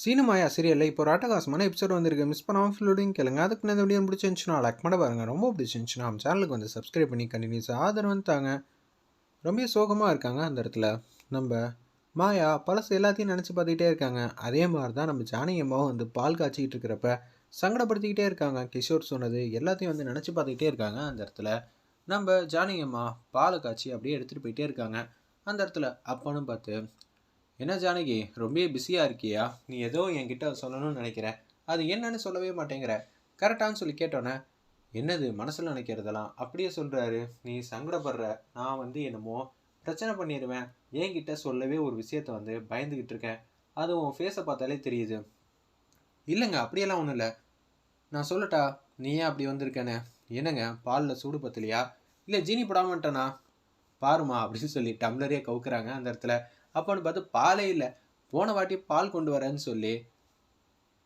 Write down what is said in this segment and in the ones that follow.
சீனமாயா சீரியலில் இப்போ ஒரு அட்டகாசமான எபிசோட் வந்திருக்கு. மிஸ் பண்ணாமல் ஃபுல்லோடையும் கேளுங்க. அதுக்கு இந்த வீடியோ பிடிச்சிருந்துச்சுன்னா லைக் பண்ண பாருங்க. ரொம்ப பிடிச்சிருந்துச்சுன்னா நம்ம சேனலுக்கு வந்து சப்ஸ்கிரைப் பண்ணி கண்டினியூஸாக ஆதரவு வந்துட்டாங்க ரொம்ப சோகமாக இருக்காங்க அந்த இடத்துல. நம்ம மாயா பழசு எல்லாத்தையும் நினச்சி பார்த்துக்கிட்டே இருக்காங்க. அதே மாதிரி தான் நம்ம ஜானகி அம்மாவும் வந்து பால் காய்ச்சிக்கிட்டு இருக்கிறப்ப சங்கடப்படுத்திக்கிட்டே இருக்காங்க. கிஷோர் சொன்னது எல்லாத்தையும் வந்து நினச்சி பார்த்துக்கிட்டே இருக்காங்க அந்த இடத்துல. நம்ம ஜானகி அம்மா காய்ச்சி அப்படியே எடுத்துகிட்டு போயிட்டே இருக்காங்க. அந்த இடத்துல அப்பன்னு பார்த்து என்ன ஜானகி ரொம்ப பிஸியாக இருக்கியா? நீ ஏதோ என்கிட்ட சொல்லணும்னு நினைக்கிற. அது என்னன்னு சொல்லவே மாட்டேங்கிற. கரெக்டான்னு சொல்லி கேட்டோன்னே என்னது மனசில் நினைக்கிறதெல்லாம்? அப்படியே சொல்கிறாரு நீ சங்கடப்படுற. நான் வந்து என்னமோ பிரச்சனை பண்ணிடுவேன் என்கிட்ட சொல்லவே ஒரு விஷயத்த வந்து பயந்துக்கிட்டு இருக்கேன். அது உன் ஃபேஸை பார்த்தாலே தெரியுது. இல்லைங்க அப்படியெல்லாம் ஒன்றும் இல்லை. நான் சொல்லட்டா நீ ஏன் அப்படி வந்திருக்கேன்னு? என்னங்க பாலில் சூடு பத்தலையா? இல்லை ஜீனி போடாமட்டேனா பாருமா அப்படின்னு சொல்லி டம்ளரே கவுக்குறாங்க அந்த இடத்துல. அப்போன்னு பார்த்து பாலே இல்லை. போன வாட்டி பால் கொண்டு வரேன்னு சொல்லி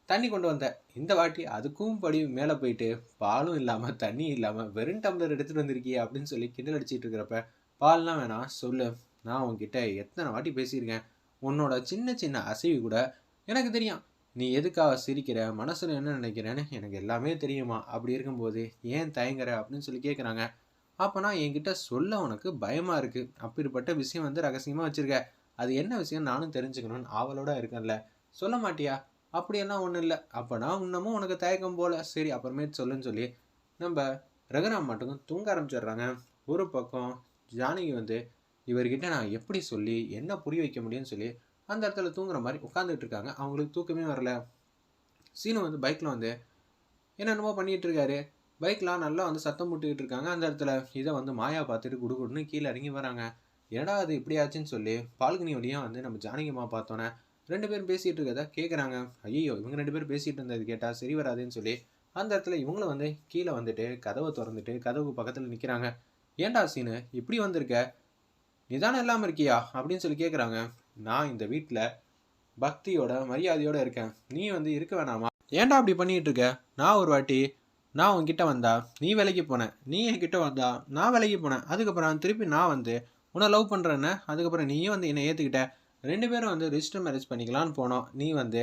தண்ணி கொண்டு வந்தேன் இந்த வாட்டி அதுக்கும் படி மேலே போயிட்டு பாலும் இல்லாமல் தண்ணி இல்லாமல் வெறும் டம்ளர் எடுத்துகிட்டு வந்திருக்கியே அப்படின்னு சொல்லி கிண்டல் அடிச்சிட்டு இருக்கிறப்ப பால்லாம் வேணாம் சொல்லு. நான் உன்கிட்ட எத்தனை வாட்டி பேசியிருக்கேன். உன்னோட சின்ன சின்ன அசைவு கூட எனக்கு தெரியும். நீ எதுக்காக சிரிக்கிற? மனசில் என்ன நினைக்கிறேன்னு எனக்கு எல்லாமே தெரியுமா? அப்படி இருக்கும்போது ஏன் தயங்குற? அப்படின்னு சொல்லி கேட்குறாங்க அப்போனா என்கிட்ட சொல்ல உனக்கு பயமாக இருக்குது அப்படிப்பட்ட விஷயம் வந்து ரகசியமாக வச்சுருக்க. அது என்ன விஷயம் நானும் தெரிஞ்சுக்கணும்னு ஆவலோட இருக்கேன்ல. சொல்ல மாட்டியா? அப்படியெல்லாம் ஒன்றும் இல்லை. அப்போனா இன்னமும் உனக்கு தயக்கம் போல. சரி அப்புறமேட்டு சொல்லுன்னு சொல்லி நம்ம ரகுராம் மட்டும் தூங்க ஆரம்பிச்சிடுறாங்க. ஒரு பக்கம் ஜானகி வந்து இவர்கிட்ட நான் எப்படி சொல்லி என்ன புரிய வைக்க முடியும்னு சொல்லி அந்த இடத்துல தூங்குற மாதிரி உட்காந்துட்டு இருக்காங்க. அவங்களுக்கு தூக்கமே வரல. சீனு வந்து பைக்கில் வந்து என்னென்னமோ பண்ணிகிட்டு இருக்காரு. பைக்லாம் நல்லா வந்து சத்தம் போட்டுக்கிட்டு இருக்காங்க. அந்த இடத்துல இதை வந்து மாயா பார்த்துட்டு குடுகுடுன்னு கீழே இறங்கி வராங்க. என்னடா அது இப்படி ஆச்சுன்னு சொல்லி பால்கனி வழியாக வந்து நம்ம ஜானகிமா பார்த்தோன்னே ரெண்டு பேரும் பேசிகிட்டு இருக்கத கேட்குறாங்க ஐயோ இவங்க ரெண்டு பேரும் பேசிகிட்டு இருந்தது கேட்டால் சரி வராதுன்னு சொல்லி அந்த இடத்துல இவங்களும் வந்து கீழே வந்துட்டு கதவை திறந்துட்டு கதவுக்கு பக்கத்தில் நிற்கிறாங்க ஏன்டா சீனு இப்படி வந்திருக்க? நிதானம் இல்லாமல் இருக்கியா? அப்படின்னு சொல்லி கேட்குறாங்க நான் இந்த வீட்டில் பக்தியோட மரியாதையோட இருக்கேன். நீ வந்து இருக்க வேணாமா? ஏன்டா அப்படி பண்ணிட்டு இருக்க? நான் ஒரு வாட்டி நான் உன்கிட்ட வந்தா நீ விலைக்கு போனேன் நீ என்கிட்ட வந்தா நான் விலைக்கு போனேன். அதுக்கப்புறம் திருப்பி நான் வந்து உன்னை லவ் பண்ணுறேன்னு அதுக்கப்புறம் நீயும் வந்து என்னை ஏற்றுக்கிட்ட ரெண்டு பேரும் வந்து ரிஜிஸ்டர் மேரேஜ் பண்ணிக்கலான்னு போனோம். நீ வந்து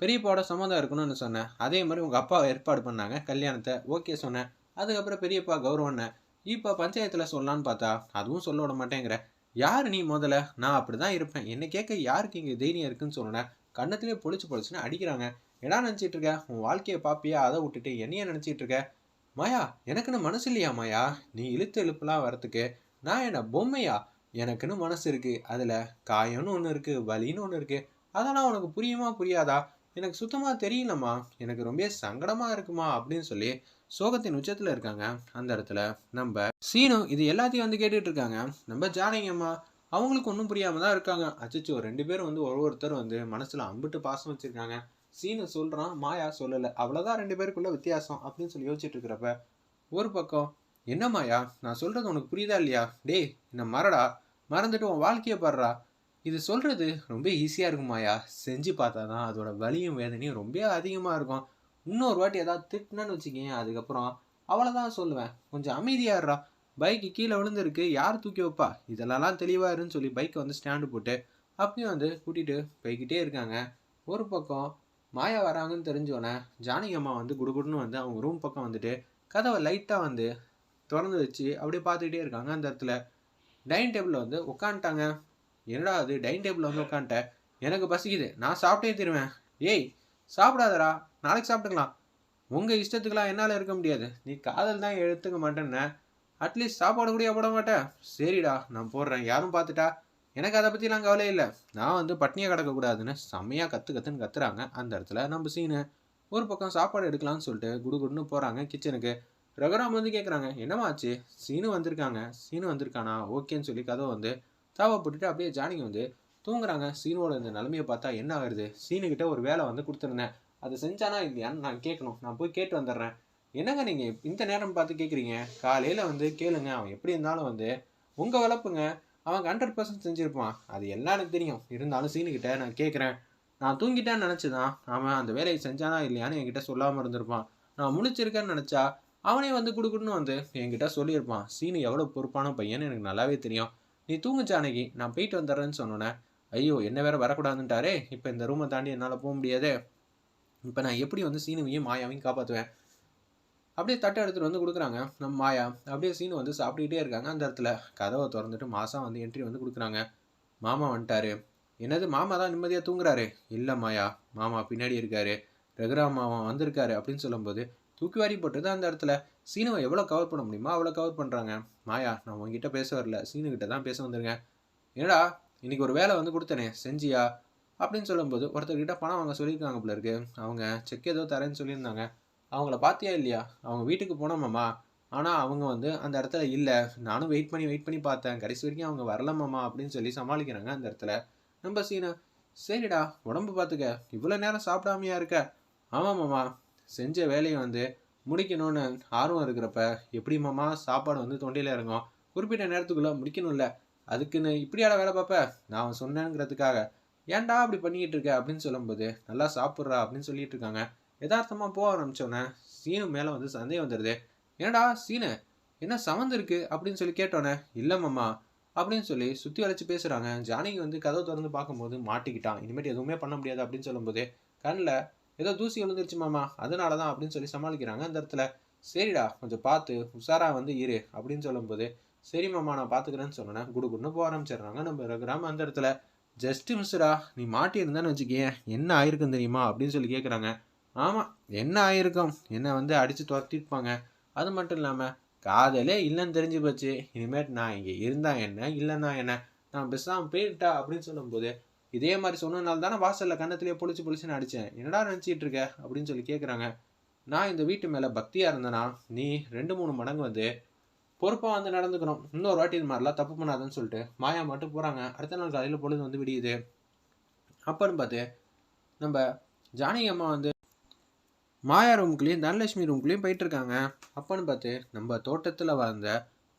பெரியப்பாவோட சம்மந்தம் இருக்கணும்னு சொன்னேன் அதே மாதிரி உங்கள் அப்பா ஏற்பாடு பண்ணாங்க கல்யாணத்தை ஓகே சொன்னேன் அதுக்கப்புறம் பெரியப்பா கௌரவண்ண இப்போ பஞ்சாயத்தில் சொல்லலான்னு பார்த்தா அதுவும் சொல்ல விட மாட்டேங்கிற. யார் நீ முதல்ல? நான் அப்படி தான் இருப்பேன். என்னை கேட்க யாருக்கு இங்கே தைரியம் இருக்குன்னு சொன்னேன் கண்ணத்திலே பொழிச்சு பொழிச்சுன்னு அடிக்கிறாங்க. என்ன நினச்சிட்டு இருக்க? உன் வாழ்க்கையை பாப்பியா? அதை விட்டுட்டு என்னைய நினச்சிட்டு இருக்க? மாயா எனக்குன்னு மனசு இல்லையா மாயா? நீ இழுத்து இழுப்புலாம் வரத்துக்கு நான் என்ன பொம்மையா? எனக்குன்னு மனசு இருக்கு. அதில் காயம்னு ஒன்று இருக்கு வலின்னு ஒன்று இருக்கு. அதெல்லாம் உனக்கு புரியுமா புரியாதா? எனக்கு சுத்தமாக தெரியலம்மா. எனக்கு ரொம்ப சங்கடமாக இருக்குமா? அப்படின்னு சொல்லி சோகத்தின் உச்சத்தில் இருக்காங்க. அந்த இடத்துல நம்ம சீனு இது எல்லாத்தையும் வந்து கேட்டுட்டு இருக்காங்க. நம்ம ஜானகியம்மா. அவங்களுக்கு ஒன்றும் புரியாமல் தான் இருக்காங்க. அச்சச்சோ ரெண்டு பேரும் வந்து ஒரு ஒருத்தர் வந்து மனசில் அம்பிட்டு பாசம் வச்சுருக்காங்க. சீனு சொல்கிறான் மாயா சொல்லலை. அவ்வளோதான் ரெண்டு பேருக்குள்ள வித்தியாசம் அப்படின்னு சொல்லி யோசிச்சுட்டு இருக்கிறப்ப ஒரு பக்கம் என்னம்மாயா நான் சொல்கிறது உனக்கு புரியுதா இல்லையா? டேய் என்ன மறடா? மறந்துட்டு உன் வாழ்க்கையை பாடுறா? இது சொல்கிறது ரொம்ப ஈஸியாக இருக்குமாயா செஞ்சு பார்த்தா தான் அதோட வலியும் வேதனையும் ரொம்ப அதிகமாக இருக்கும். இன்னொரு வாட்டி ஏதாவது திட்டினன்னு வச்சுக்கேன் அதுக்கப்புறம் அவ்வளோதான் சொல்லுவேன். கொஞ்சம் அமைதியாடுறா பைக்கு கீழே விழுந்திருக்கு. யார் தூக்கி வைப்பா? இதெல்லாம் தெளிவாக இருன்னு சொல்லி பைக்கை வந்து ஸ்டாண்டு போட்டு அப்பயும் வந்து கூட்டிகிட்டு போய்கிட்டே இருக்காங்க. ஒரு பக்கம் மாயா வராங்கன்னு தெரிஞ்சோடனே ஜானகி அம்மா வந்து குடுகுடுன்னு வந்து அவங்க ரூம் பக்கம் வந்துட்டு கதவை லைட்டாக வந்து திறந்து வச்சு அப்படியே பார்த்துக்கிட்டே இருக்காங்க. அந்த இடத்துல டைனிங் டேபிளில் வந்து உட்காந்துட்டாங்க. என்னடா அது டைனிங் டேபிளில் வந்து உட்காந்துட்டேன் எனக்கு பசிக்குது. நான் சாப்பிட்டே தருவேன். ஏய் சாப்பிடாதடா. நாளைக்கு சாப்பிட்டுக்கலாம். உங்கள் இஷ்டத்துக்கெலாம் என்னால் இருக்க முடியாது. நீ காதல் தான் எடுத்துக்க மாட்டேன்ன. அட்லீஸ்ட் சாப்பாடு கூட போட மாட்டேன். சரிடா நான் போடுறேன். யாரும் பார்த்துட்டா? எனக்கு அதை பற்றிலாம் கவலை இல்லை. நான் வந்து பட்னியாக கிடக்கக்கூடாதுன்னு செம்மையாக கற்று கற்றுன்னு கத்துறாங்க. அந்த இடத்துல நம்ம சீனு ஒரு பக்கம் சாப்பாடு எடுக்கலாம்னு சொல்லிட்டு குடுகுடுன்னு போகிறாங்க கிச்சனுக்கு ரகுராம் வந்து கேட்குறாங்க என்னமாச்சு சீனு வந்திருக்காங்க. சீனு வந்திருக்கானா? ஓகேன்னு சொல்லி கதவை வந்து தாவை போட்டுட்டு அப்படியே ஜானகி வந்து தூங்குறாங்க. சீனோட இந்த நிலமையை பார்த்தா என்ன ஆகுது சீனுக்கிட்ட ஒரு வேலை வந்து கொடுத்துருந்தேன். அதை செஞ்சானா இல்லையான்னு நான் கேட்கணும். நான் போய் கேட்டு வந்துடுறேன். என்னங்க நீங்கள் இந்த நேரம் பார்த்து கேட்குறீங்க காலையில் வந்து கேளுங்க. அவன் எப்படி இருந்தாலும் வந்து உங்கள் வளர்ப்புங்க. அவன் ஹண்ட்ரட் பர்சன்ட் செஞ்சுருப்பான். அது எல்லாம் எனக்கு தெரியும். இருந்தாலும் சீனுக்கிட்ட நான் கேட்குறேன் நான் தூங்கிட்டேன்னு நினச்சிதான் அவன் அந்த வேலையை செஞ்சானா இல்லையான்னு என்கிட்ட சொல்லாமல் இருந்திருப்பான். நான் முழிச்சிருக்கேன்னு நினச்சா அவனே வந்து கொடுக்குன்னு வந்து என்கிட்ட சொல்லியிருப்பான். சீனு எவ்வளோ பொறுப்பான பையன்னு எனக்கு நல்லாவே தெரியும். நீ தூங்கு ஜானகி. நான் போயிட்டு வந்துடுறேன்னு சொன்னோன்னே ஐயோ என்ன வேற வரக்கூடாதுன்ட்டாரே. இப்போ இந்த ரூமை தாண்டி என்னால் போக முடியாதே. இப்போ நான் எப்படி வந்து சீனுவையும் மாயாவையும் காப்பாற்றுவேன் அப்படியே தட்டை எடுத்துகிட்டு வந்து கொடுக்குறாங்க. நம்ம மாயா அப்படியே சீனு வந்து சாப்பிட்டுக்கிட்டே இருக்காங்க அந்த இடத்துல. கதவை திறந்துட்டு மாதம் வந்து என்ட்ரி வந்து கொடுக்குறாங்க. மாமா வந்துட்டாரு. என்னது மாமா தான் நிம்மதியாக தூங்குறாரு? இல்லை மாயா. மாமா பின்னாடி இருக்காரு. ரகுராம் மாமா வந்திருக்காரு. அப்படின்னு சொல்லும்போது தூக்கி வாரி போட்டது அந்த இடத்துல. சீனுவை எவ்வளோ கவர் பண்ண முடியுமோ அவ்வளோ கவர் பண்ணுறாங்க மாயா நான் உங்ககிட்ட பேச வரல. சீனுக்கிட்ட தான் பேச வந்துருங்க என்னடா இன்னைக்கு ஒரு வேலை வந்து கொடுத்தனே செஞ்சியா? அப்படின்னு சொல்லும்போது ஒருத்தர்கிட்ட பணம் அவங்க சொல்லியிருக்காங்க போல இருக்கு. அவங்க செக் ஏதோ தரேன்னு சொல்லியிருந்தாங்க. அவங்கள பார்த்தியா இல்லையா? அவங்க வீட்டுக்கு போனோமாம்மா. ஆனால் அவங்க வந்து அந்த இடத்துல இல்லை. நானும் வெயிட் பண்ணி வெயிட் பண்ணி பார்த்தேன். கடைசி வரைக்கும் அவங்க வரலமாம்மா அப்படின்னு சொல்லி சமாளிக்கிறாங்க அந்த இடத்துல. நம்ம சீனா சரிடா உடம்பு பார்த்துக்க இவ்வளோ நேரம் சாப்பிடாமையா இருக்க? ஆமாம் மாமா செஞ்ச வேலையை வந்து முடிக்கணும்னு ஆர்வம் இருக்கிறப்ப எப்படி மாமா சாப்பாடு வந்து தொண்டையில் இறங்கும்? குறிப்பிட்ட நேரத்துக்குள்ளே முடிக்கணும்ல. அதுக்குன்னு இப்படியாட வேலை பார்ப்ப? நான் சொன்னேங்கிறதுக்காக ஏன்டா அப்படி பண்ணிக்கிட்டு இருக்க? அப்படின்னு சொல்லும்போது நல்லா சாப்பிட்றா அப்படின்னு சொல்லிட்டு இருக்காங்க. யதார்த்தமாக போக ஆரம்பித்தோன்னே சீனு மேலே வந்து சந்தேகம் வந்துடுது என்னடா சீனு என்ன சமந்து இருக்கு? அப்படின்னு சொல்லி கேட்டோன்னே இல்லை மாமா அப்படின்னு சொல்லி சுற்றி வளைச்சி பேசுகிறாங்க ஜானகி வந்து கதவை திறந்து பார்க்கும்போது மாட்டிக்கிட்டான். இனிமேட்டு எதுவுமே பண்ண முடியாது அப்படின்னு சொல்லும்போது கண்ணில் ஏதோ தூசி விழுந்துருச்சு மாமா. அதனால தான் அப்படின்னு சொல்லி சமாளிக்கிறாங்க. அந்த இடத்துல சரிடா கொஞ்சம் பார்த்து உஷாரா வந்து இரு அப்படின்னு சொல்லும்போது சரி மாமா நான் பார்த்துக்கிறேன்னு சொன்னேன் குடுகுடுன்னு போக ஆரம்பிச்சிடுறாங்க. நம்ம கிராமம் அந்த இடத்துல ஜஸ்ட் மிஸ்டா நீ மாட்டியிருந்தான்னு வச்சுக்கேன் என்ன ஆயிருக்கும் தெரியுமா? அப்படின்னு சொல்லி கேட்குறாங்க ஆமாம் என்ன ஆயிருக்கும்? என்னை வந்து அடித்து துரத்திருப்பாங்க அது மட்டும் இல்லாமல் காதலே இல்லைன்னு தெரிஞ்சு போச்சு. இனிமேட் நான் இங்கே இருந்தா என்ன இல்லைன்னா என்ன? நான் பேசாமல் போயிட்டா அப்படின்னு சொல்லும்போது இதே மாதிரி சொன்னதுனால தானே வாசலில் கண்ணத்திலேயே பொழிச்சு பொழிச்சுன்னு அடித்தேன் என்னடா நினச்சிட்டு இருக்க? அப்படின்னு சொல்லி கேட்குறாங்க நான் இந்த வீட்டு மேலே பக்தியாக இருந்தேன்னா நீ ரெண்டு மூணு மடங்கு வந்து பொறுப்பாக வந்து நடந்துக்கிறோம் இன்னொரு வாட்டி இது மாதிரிலாம் தப்பு பண்ணாதுன்னு சொல்லிட்டு மாயா மட்டும் போகிறாங்க அடுத்த நாள் காலையில் பொழுது வந்து விடியுது. அப்பன்னு பார்த்து நம்ம ஜானகி அம்மா வந்து மாயா ரூம்குள்ளேயும் தனலட்சுமி ரூம்குள்ளேயும் போயிட்டு இருக்காங்க. பார்த்து நம்ம தோட்டத்தில் வளர்ந்த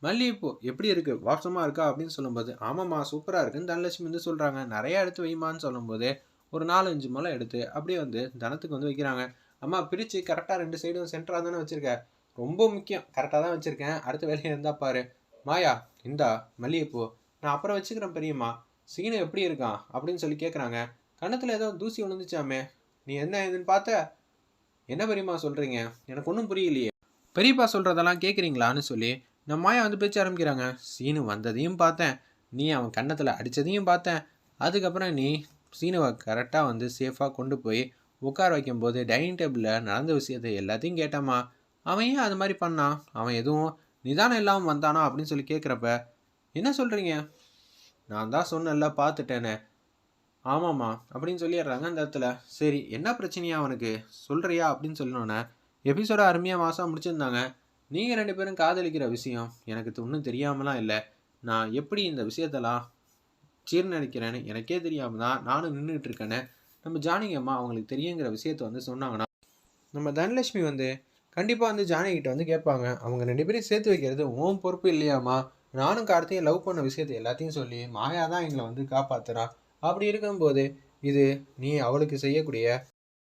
மல்லிகைப்பூ எப்படி இருக்கு? வாசமாக இருக்கா? அப்படின்னு சொல்லும்போது ஆமாம்மா சூப்பராக இருக்குன்னு தனலட்சுமி வந்து சொல்கிறாங்க நிறைய எடுத்து வைமான்னு சொல்லும்போது ஒரு நாலு அஞ்சு மலை எடுத்து அப்படியே வந்து தனத்துக்கு வந்து வைக்கிறாங்க. அம்மா பிரித்து கரெக்டாக ரெண்டு சைடும் சென்டராக தானே வச்சுருக்கேன் ரொம்ப முக்கியம். கரெக்டாக தான் வச்சுருக்கேன். அடுத்த வேலையை இருந்தால் பாரு. மாயா இந்தா மல்லிகைப்பூ. நான் அப்புறம் வச்சுக்கிறேன் பெரியம்மா. சீனு எப்படி இருக்கான்? அப்படின்னு சொல்லி கேட்குறாங்க கன்னத்தில் ஏதோ தூசி விழுந்துச்சாமே. நீ என்ன இதுன்னு பார்த்த? என்ன பெரியம்மா சொல்கிறீங்க எனக்கு ஒன்றும் புரியலையே. பெரியப்பா சொல்கிறதெல்லாம் கேட்குறீங்களான்னு சொல்லி நம்ம மாயா வந்து பேச்ச ஆரம்பிக்கிறாங்க. சீனு வந்ததையும் பார்த்தேன். நீ அவன் கன்னத்தில் அடித்ததையும் பார்த்தேன். அதுக்கப்புறம் நீ சீனுவை கரெக்டாக வந்து சேஃபாக கொண்டு போய் உட்கார வைக்கும்போது டைனிங் டேபிளில் நடந்த விஷயத்தை எல்லாத்தையும் கேட்டாமா? அவன் ஏன் அது மாதிரி பண்ணான் அவன் எதுவும் நிதானம் இல்லாமல் வந்தானா அப்படின்னு சொல்லி கேட்குறப்ப என்ன சொல்கிறீங்க நான் தான் சொன்னேன்ல பார்த்துட்டேனே. ஆமாம்மா அப்படின்னு சொல்லிடுறாங்க அந்த இடத்துல. சரி என்ன பிரச்சனையா அவனுக்கு? சொல்கிறியா அப்படின்னு சொல்லணுன்னே எபிசோட அருமையாக மாதம் முடிச்சிருந்தாங்க. நீங்கள் ரெண்டு பேரும் காதலிக்கிற விஷயம் எனக்கு ஒன்றும் தெரியாமலாம் இல்லை. நான் எப்படி இந்த விஷயத்தெல்லாம் ஜீர்ணிக்கிறேன்னு எனக்கே தெரியாமல் தான் நானும் நின்றுட்டு இருக்கேன்னு நம்ம ஜானகி அம்மா அவங்களுக்கு தெரியுங்கிற விஷயத்த வந்து சொன்னாங்கன்னா நம்ம தனலட்சுமி வந்து கண்டிப்பாக வந்து ஜானகிட்ட வந்து கேட்பாங்க. அவங்க ரெண்டு பேரையும் சேர்த்து வைக்கிறது உன் பொறுப்பு இல்லையாம்மா. நானும் கார்த்தையும் லவ் பண்ண விஷயத்தை எல்லாத்தையும் சொல்லி மாயா தான் எங்களை வந்து காப்பாத்துறா அப்படி இருக்கும்போது இது நீ அவளுக்கு செய்யக்கூடிய